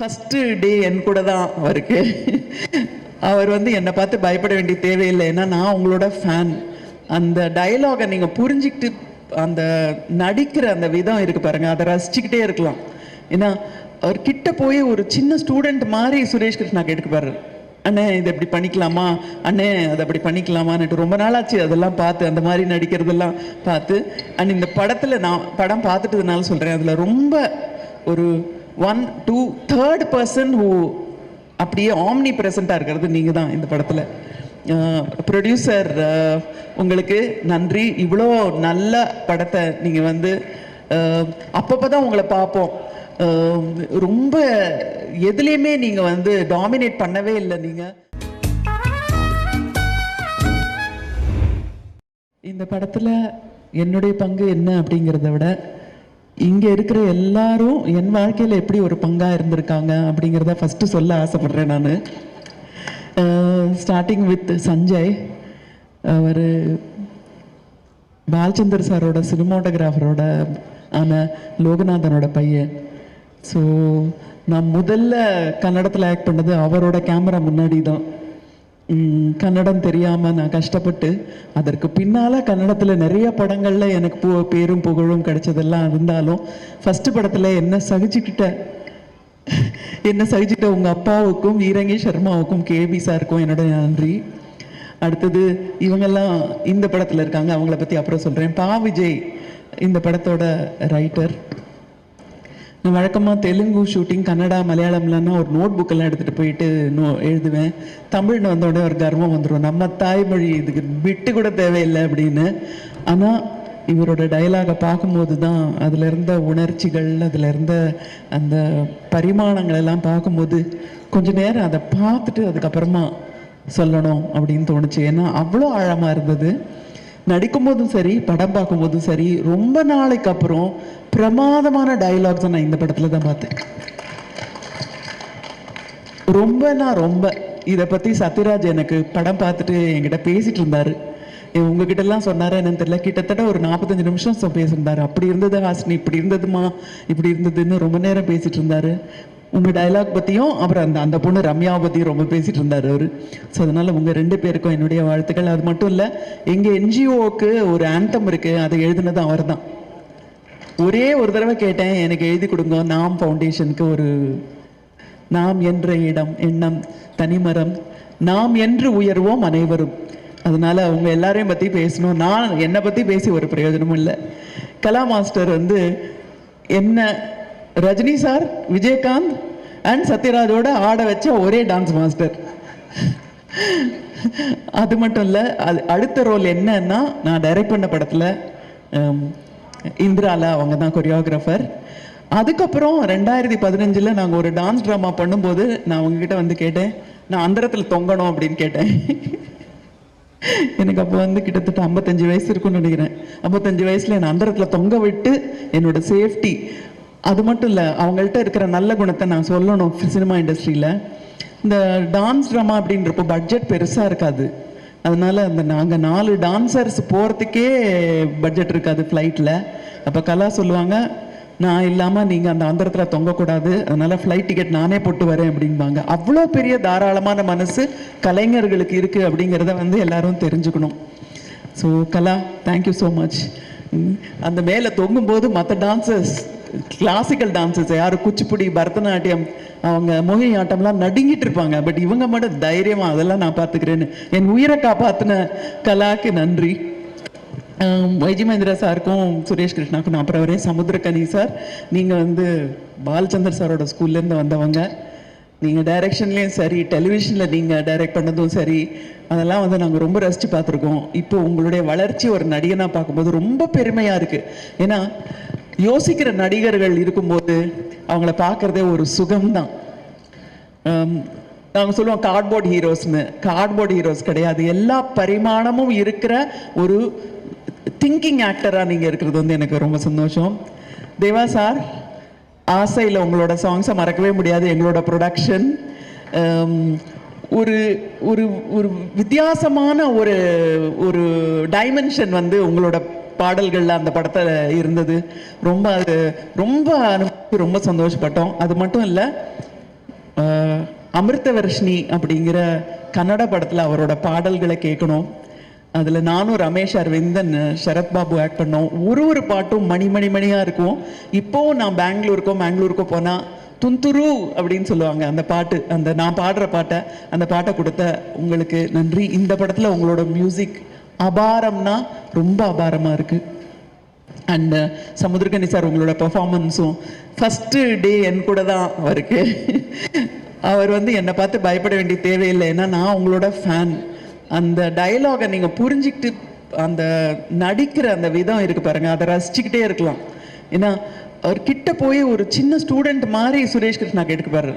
First day என் கூட தான் அவருக்கு. அவர் வந்து என்னை பார்த்து பயப்பட வேண்டிய தேவையில்லை. ஏன்னா நான் உங்களோட ஃபேன் அந்த டயலாகை நீங்கள் புரிஞ்சுக்கிட்டு அந்த நடிக்கிற அந்த விதம் இருக்கு பாருங்க. அதை ரசிச்சுக்கிட்டே இருக்கலாம். ஏன்னா அவர் கிட்ட போய் ஒரு சின்ன ஸ்டூடெண்ட் மாதிரி சுரேஷ் கிருஷ்ணா கேட்டுக்குப்பாரு அண்ணே இதை இப்படி பண்ணிக்கலாமா? அண்ணே அதை அப்படி பண்ணிக்கலாமான்னுட்டு ரொம்ப நாளாச்சு. அதெல்லாம் பார்த்து அந்த மாதிரி நடிக்கிறதெல்லாம் பார்த்து அண்ட் இந்த படத்தில் நான் படம் பார்த்துட்டதுனால சொல்கிறேன் அதில் ரொம்ப ஒரு one two third person who அப்படியே ஆம்னி ப்ரெசண்ட்டாக இருக்கிறது நீங்கள் தான் இந்த படத்தில். ப்ரொடியூசர் உங்களுக்கு நன்றி. இவ்வளோ நல்ல படத்தை நீங்கள் வந்து அப்பப்போ தான் உங்களை பார்ப்போம். ரொம்ப எதுலேயுமே நீங்கள் வந்து டாமினேட் பண்ணவே இல்லை நீங்கள் இந்த படத்தில் என்னுடைய பங்கு என்ன அப்படிங்கிறத விட இங்கே இருக்கிற எல்லாரும் என் வாழ்க்கையில் எப்படி ஒரு பங்காக இருந்திருக்காங்க அப்படிங்கிறத ஃபஸ்ட்டு சொல்ல ஆசைப்பட்றேன் நான். Starting with Sanjay. அவர் பாலச்சந்தர் சாரோட சினிமாட்டோகிராஃபரோட ஆன லோகநாதனோட பையன். ஸோ நான் முதல்ல கன்னடத்தில் ஆக்ட் பண்ணது அவரோட கேமரா முன்னாடி தான் கன்னடம் தெரியாமல் நான் கஷ்டப்பட்டு அதற்கு பின்னால் கன்னடத்தில் நிறைய படங்களில் எனக்கு பு பேரும் புகழும் கிடைச்சதெல்லாம் இருந்தாலும் ஃபஸ்ட்டு படத்தில் என்ன சகிச்சுக்கிட்ட என்ன சகிச்சுட்ட உங்கள் அப்பாவுக்கும் ஈரங்கி சர்மாவுக்கும் கேபி சாருக்கும் என்னோட நன்றி. அடுத்தது இவங்கெல்லாம் இந்த படத்தில் இருக்காங்க அவங்கள பற்றி அப்புறம் சொல்கிறேன் பா விஜய் இந்த படத்தோட ரைட்டர் நான் வழக்கமாக தெலுங்கு ஷூட்டிங் கன்னடா மலையாளம்லன்னா ஒரு நோட் புக்கெல்லாம் எடுத்துகிட்டு போயிட்டு நோ எழுதுவேன். தமிழ்னு வந்த உடனே ஒரு கர்வம் வந்துடும் நம்ம தாய்மொழி இதுக்கு விட்டு கூட தேவையில்லை அப்படின்னு. ஆனால் இவரோட டயலாகை பார்க்கும்போது தான் அதில் இருந்த உணர்ச்சிகள் அதில் இருந்த அந்த பரிமாணங்கள் எல்லாம் பார்க்கும்போது கொஞ்ச நேரம் அதை பார்த்துட்டு அதுக்கப்புறமா சொல்லணும் அப்படின்னு தோணுச்சு. ஏன்னா அவ்வளோ ஆழமாக இருந்தது. நடிக்கும் போதும் சரி படம் பார்க்கும்போதும் சரி ரொம்ப நாளைக்கு அப்புறம் பிரமாதமான டயலாக்ஸை நான் இந்த படத்துல தான் பார்த்தேன். ரொம்பனா ரொம்ப. இதை பற்றி சத்யராஜ் எனக்கு படம் பார்த்துட்டு என்கிட்ட பேசிட்டு இருந்தாரு. எ- உங்ககிட்ட எல்லாம் சொன்னாரா என்னன்னு தெரியல. கிட்டத்தட்ட ஒரு நாற்பத்தஞ்சு நிமிஷம் பேசியிருந்தாரு. அப்படி இருந்தது ஹாசினி இப்படி இருந்ததுமா இப்படி இருந்ததுன்னு ரொம்ப நேரம் பேசிட்டு இருந்தாரு. உங்க டயலாக் பத்தியும் அப்புறம் அந்த அந்த பொண்ணு ரம்யாவை பத்தியும் ரொம்ப பேசிட்டு இருந்தாரு அவரு. ஸோ அதனால உங்க ரெண்டு பேருக்கும் என்னுடைய வாழ்த்துக்கள். அது மட்டும் இல்ல எங்க என்ஜிஓக்கு ஒரு ஆந்தம் இருக்கு. அதை எழுதுனது அவர்தான். ஒரே ஒரு தடவை கேட்டேன் எனக்கு எழுதி கொடுங்க. நாம் ஃபவுண்டேஷனுக்கு ஒரு நாம் என்ற இடம் எண்ணம் தனிமரம் நாம் என்று உயர்வோம் அனைவரும். அதனால அவங்க எல்லாரையும் பற்றி பேசணும். நான் என்னை பற்றி பேசி ஒரு பிரயோஜனமும் இல்லை. கலா மாஸ்டர் வந்து என்ன ரஜினி சார் விஜயகாந்த் அண்ட் சத்யராஜோட ஆட வச்ச ஒரே டான்ஸ் மாஸ்டர் அது மட்டும் இல்லை அது அடுத்த ரோல் என்னன்னா நான் டைரக்ட் பண்ண படத்தில் இந்திராலா அவங்க தான் கொரியோகிராஃபர் அதுக்கப்புறம் ரெண்டாயிரத்தி பதினஞ்சில் நாங்கள் ஒரு டான்ஸ் ட்ராமா பண்ணும்போது நான் உங்ககிட்ட வந்து கேட்டேன் நான் அந்தரத்தில் தொங்கணும் அப்படின்னு கேட்டேன். எனக்கு அப்போ வந்து கிட்டத்தட்ட ஐம்பத்தஞ்சு வயசு இருக்கும்னு நினைக்கிறேன். ஐம்பத்தஞ்சு வயசில் என்னை அந்தரத்தில் தொங்க விட்டு என்னோட சேஃப்டி அது மட்டும் இல்லை அவங்கள்ட்ட இருக்கிற நல்ல குணத்தை நான் சொல்லணும் சினிமா இண்டஸ்ட்ரியில் இந்த டான்ஸ் ட்ராமா அப்படின்றப்போ பட்ஜெட் பெருசாக இருக்காது. அதனால அந்த நாங்கள் நாலு டான்சர்ஸ் போகிறதுக்கே பட்ஜெட் இருக்காது ஃப்ளைட்டில் அப்போ கலா சொல்லுவாங்க நான் இல்லாமல் நீங்கள் அந்த அந்தரத்தில் தொங்கக்கூடாது. அதனால் ஃப்ளைட் டிக்கெட் நானே போட்டு வரேன் அப்படிம்பாங்க. அவ்வளோ பெரிய தாராளமான மனசு கலைஞர்களுக்கு இருக்குது அப்படிங்கிறத வந்து எல்லாரும் தெரிஞ்சுக்கணும். So Kala thank you so much அந்த மேலே தொங்கும்போது மற்ற டான்சர்ஸ் கிளாசிக்கல் டான்சஸ் யாரும் குச்சிப்புடி பரதநாட்டியம் அவங்க மோகினி ஆட்டம்லாம் நடுங்கிட்டு இருப்பாங்க. பட் இவங்க மட்டும் தைரியமாக அதெல்லாம் நான் பார்த்துக்கிறேன்னு என் உயிரை காப்பாற்றின கலாக்கு நன்றி. வைஜி மகேந்திரா சாருக்கும் சுரேஷ் கிருஷ்ணாக்கும் நான் அப்புறம் வரேன் சமுத்திரக்கனி சார். நீங்கள் வந்து பாலச்சந்தர் சாரோட ஸ்கூல்லேருந்து வந்தவங்க. நீங்கள் டைரக்ஷன்லேயும் சரி டெலிவிஷனில் நீங்கள் டைரக்ட் பண்ணதும் சரி அதெல்லாம் வந்து நாங்கள் ரொம்ப ரசித்து பார்த்துருக்கோம். இப்போ உங்களுடைய வளர்ச்சி ஒரு நடிகனாக பார்க்கும்போது ரொம்ப பெருமையாக இருக்குது ஏன்னா யோசிக்கிற நடிகர்கள் இருக்கும்போது அவங்கள பார்க்குறதே ஒரு சுகம்தான். நாங்கள் சொல்லுவோம் கார்ட்போர்ட் ஹீரோஸ்னு கார்ட்போர்ட் ஹீரோஸ் கிடையாது. எல்லா பரிமாணமும் இருக்கிற ஒரு திங்கிங் ஆக்டராக நீங்கள் இருக்கிறது வந்து எனக்கு ரொம்ப சந்தோஷம். தேவா சார் ஆசையில் உங்களோட சாங்ஸை மறக்கவே முடியாது. எங்களோட ப்ரொடக்ஷன் ஒரு ஒரு ஒரு வித்தியாசமான ஒரு ஒரு டைமென்ஷன் வந்து உங்களோட பாடல்கள்ல அந்த படத்தில் இருந்தது. ரொம்ப அது ரொம்ப அனுபவிச்சு ரொம்ப சந்தோஷப்பட்டோம். அது மட்டும் இல்லை அமிர்தவர்ஷினி அப்படிங்கிற கன்னட படத்தில் அவரோட பாடல்களை கேட்கணும். அதில் நானும் ரமேஷ் அரவிந்தன் சரத் பாபு ஆக்ட் பண்ணோம். ஒரு ஒரு பாட்டும் மணி மணி மணியாக இருக்கும். இப்போவும் நான் பெங்களூருக்கோ மேங்களூருக்கோ போனால் துந்துரு அப்படின்னு சொல்லுவாங்க. அந்த பாட்டு அந்த நான் பாடுற பாட்டை அந்த பாட்டை கொடுத்த உங்களுக்கு நன்றி. இந்த படத்தில் உங்களோட மியூசிக் அபாரம்னா ரொம்ப அபாரமாக இருக்குது அண்ட் uh, சமுத்திரகனி சார் உங்களோட பர்ஃபார்மன்ஸும் ஃபஸ்ட்டு டே என் கூட தான் அவருக்கு. அவர் வந்து என்னை பார்த்து பயப்பட வேண்டிய தேவையில்லை. ஏன்னா நான் உங்களோட ஃபேன் அந்த டயலாகை நீங்கள் புரிஞ்சுக்கிட்டு அந்த நடிக்கிற அந்த விதம் இருக்கு பாருங்க. அதை ரசிச்சுக்கிட்டே இருக்கலாம். ஏன்னா அவர் கிட்ட போய் ஒரு சின்ன ஸ்டூடெண்ட் மாதிரி சுரேஷ் கிருஷ்ணா கேட்டுப்பாரு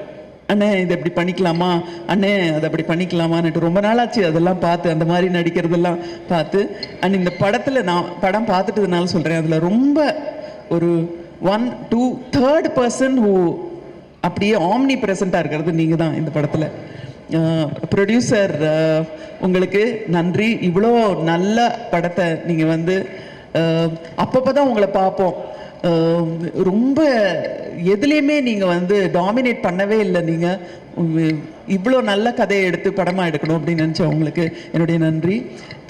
அண்ணே இதை இப்படி பண்ணிக்கலாமா? அண்ணே அதை அப்படி பண்ணிக்கலாமான்னுட்டு ரொம்ப நாளாச்சு. அதெல்லாம் பார்த்து அந்த மாதிரி நடிக்கிறதெல்லாம் பார்த்து அண்ட் இந்த படத்தில் நான் படம் பார்த்துட்டதுனால சொல்கிறேன் அதில் ரொம்ப ஒரு one two third person who அப்படியே ஆம்னி ப்ரெசண்ட்டாக இருக்கிறது நீங்கள் தான் இந்த படத்தில். ப்ரொடியூசர் உங்களுக்கு நன்றி. இவ்வளோ நல்ல படத்தை நீங்கள் வந்து அப்பப்போ தான் உங்களை பார்ப்போம். ரொம்ப எதுலேயுமே நீங்கள் வந்து டாமினேட் பண்ணவே இல்லை. நீங்கள் இவ்வளோ நல்ல கதையை எடுத்து படமாக எடுக்கணும் அப்படின்னு நினச்சேன் உங்களுக்கு என்னுடைய நன்றி.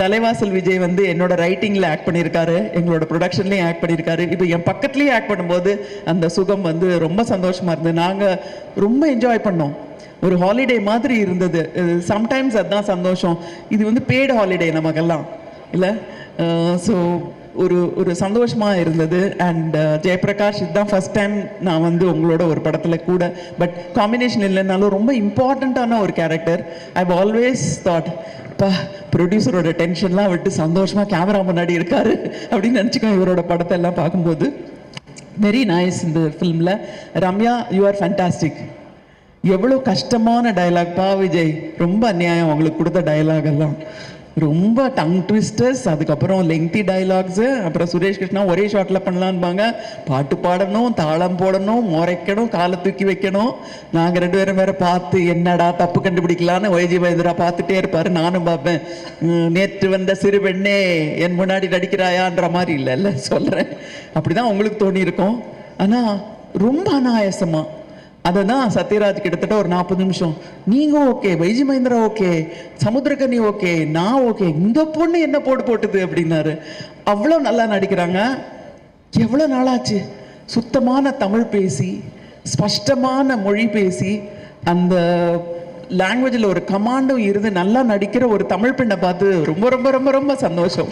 தலைவாசல் விஜய் வந்து என்னோட ரைட்டிங்கில் ஆக்ட் பண்ணியிருக்காரு. எங்களோட ப்ரொடக்ஷன்லேயும் ஆக்ட் பண்ணியிருக்காரு. இப்போ என் பக்கத்துலேயும் ஆக்ட் பண்ணும்போது அந்த சுகம் வந்து ரொம்ப சந்தோஷமாக இருந்தது. நாங்கள் ரொம்ப என்ஜாய் பண்ணோம். ஒரு ஹாலிடே மாதிரி இருந்தது. சம்டைம்ஸ் அதுதான் சந்தோஷம். இது வந்து பெய்டு ஹாலிடே நமக்கெல்லாம் இல்லை? ஸோ ஒரு ஒரு சந்தோஷமாக இருந்தது. அண்ட் uh, ஜெயபிரகாஷ் இதுதான் ஃபர்ஸ்ட் டைம் நான் வந்து உங்களோட ஒரு படத்தில் கூட. பட் காம்பினேஷன் இல்லைனாலும் ரொம்ப இம்பார்ட்டண்ட்டான ஒரு கேரக்டர் ஐ ஆல்வேஸ் தாட் பா ப்ரொடியூசரோட டென்ஷன்லாம் விட்டு சந்தோஷமாக கேமரா முன்னாடி இருக்காரு. அப்படின்னு நினச்சிக்கோ இவரோட படத்தை எல்லாம் பார்க்கும்போது. வெரி நைஸ் இந்த ஃபிலிமில் ரம்யா யூ ஆர் ஃபேன்டாஸ்டிக் எவ்வளோ கஷ்டமான டைலாக் பா விஜய். ரொம்ப அநியாயம். அவங்களுக்கு கொடுத்த டயலாக் எல்லாம். ரொம்ப டங் ட்விஸ்டர்ஸ் அதுக்கப்புறம் லெங்தி டைலாக்ஸு அப்புறம் சுரேஷ் கிருஷ்ணா ஒரே ஷாட்டில் பண்ணலான்பாங்க பாட்டு பாடணும் தாளம் போடணும் முறைக்கணும் காலை தூக்கி வைக்கணும். நாங்கள் ரெண்டு பேரும் வேற பார்த்து என்னடா தப்பு கண்டுபிடிக்கலான்னு ஒய்ஜி மகேந்திரா பார்த்துட்டே இருப்பார். நானும் பார்ப்பேன். நேற்று வந்த சிறு பெண்ணே என் முன்னாடி நடிக்கிறாயான்ற மாதிரி இல்லைல்ல? சொல்கிறேன் அப்படி தான் உங்களுக்கு தோணி இருக்கும் ஆனால் ரொம்ப அனாயாசமாக அதை தான் சத்யராஜ் கிட்டத்தட்ட ஒரு நாற்பது நிமிஷம். நீங்கள் okay YG Mahendra okay Samuthirakani okay நான் ஓகே இந்த பொண்ணு என்ன போட்டு போட்டுது? அப்படின்னாரு. அவ்வளோ நல்லா நடிக்கிறாங்க. எவ்வளோ நாளாச்சு? சுத்தமான தமிழ் பேசி ஸ்பஷ்டமான மொழி பேசி அந்த லாங்குவேஜில் ஒரு கமாண்டும் இருந்து நல்லா நடிக்கிற ஒரு தமிழ் பெண்ணை பார்த்து ரொம்ப ரொம்ப ரொம்ப ரொம்ப சந்தோஷம்.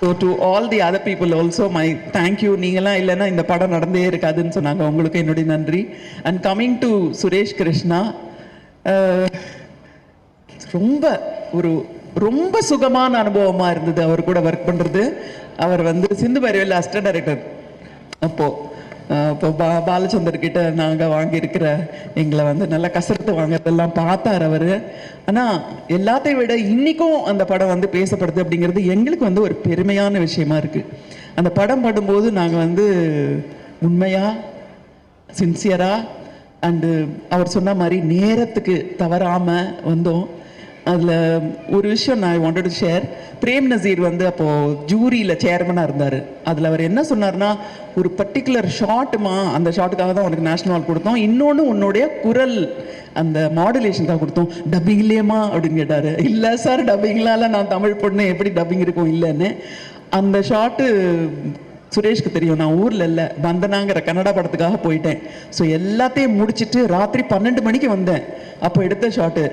So to all the other people also my thank you நீங்களாம் இல்லைன்னா இந்த படம் நடந்தே இருக்காதுன்னு சொன்னாங்க. உங்களுக்கு என்னுடைய நன்றி. And coming to Suresh Krishna ரொம்ப ஒரு ரொம்ப சுகமான அனுபவமாக இருந்தது. அவர் கூட ஒர்க் பண்ணுறது அவர் வந்து சிந்து பைரவியில் அஸ்ட டைரக்டர் அப்போது இப்போ பா பாலச்சந்தர் கிட்ட நாங்கள் வாங்கியிருக்கிற எங்களை வந்து நல்லா கசரத்து வாங்குறதெல்லாம் பார்த்தார் அவர். ஆனால் எல்லாத்தையும் விட இன்றைக்கும் அந்த படம் வந்து பேசப்படுது அப்படிங்கிறது எங்களுக்கு வந்து ஒரு பெருமையான விஷயமா இருக்குது அந்த படம் படும்போது நாங்கள் வந்து உண்மையாக சின்சியராக அண்டு அவர் சொன்ன மாதிரி நேரத்துக்கு தவறாமல் வந்தோம். அதில் ஒரு விஷயம் நான் wanted to share Prem Nazir வந்து அப்போது ஜூரியில் சேர்மனாக இருந்தார். அதில் அவர் என்ன சொன்னார்னா ஒரு பர்டிகுலர் ஷாட்டுமா அந்த ஷாட்டுக்காக தான் உனக்கு நேஷனல் அவார்ட் கொடுத்தோம். இன்னொன்று உன்னுடைய குரல் அந்த மாடுலேஷனுக்காக கொடுத்தோம். டப்பிங் இல்லையம்மா? அப்படின்னு கேட்டார். இல்லை சார் டப்பிங்லால நான் தமிழ் பொண்ணு. எப்படி டப்பிங் இருக்கும்? இல்லைன்னு. அந்த ஷாட்டு சுரேஷ்க்கு தெரியும். நான் ஊரில் இல்லை. வந்தனாங்கிற கன்னடா படத்துக்காக போயிட்டேன். ஸோ எல்லாத்தையும் முடிச்சுட்டு ராத்திரி பன்னெண்டு மணிக்கு வந்தேன். அப்போ எடுத்த ஷாட்டு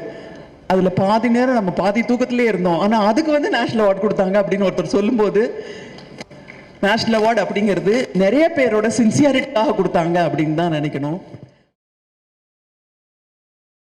அதில் பாதி நேரம் நம்ம பாதி தூக்கத்திலே இருந்தோம். ஆனால் அதுக்கு வந்து நேஷ்னல் அவார்ட் கொடுத்தாங்க அப்படின்னு ஒருத்தர் சொல்லும்போது நேஷ்னல் அவார்டு அப்படிங்கிறது நிறைய பேரோட சின்சியாரிட்டிக்காக கொடுத்தாங்க அப்படின்னு தான் நினைக்கணும்.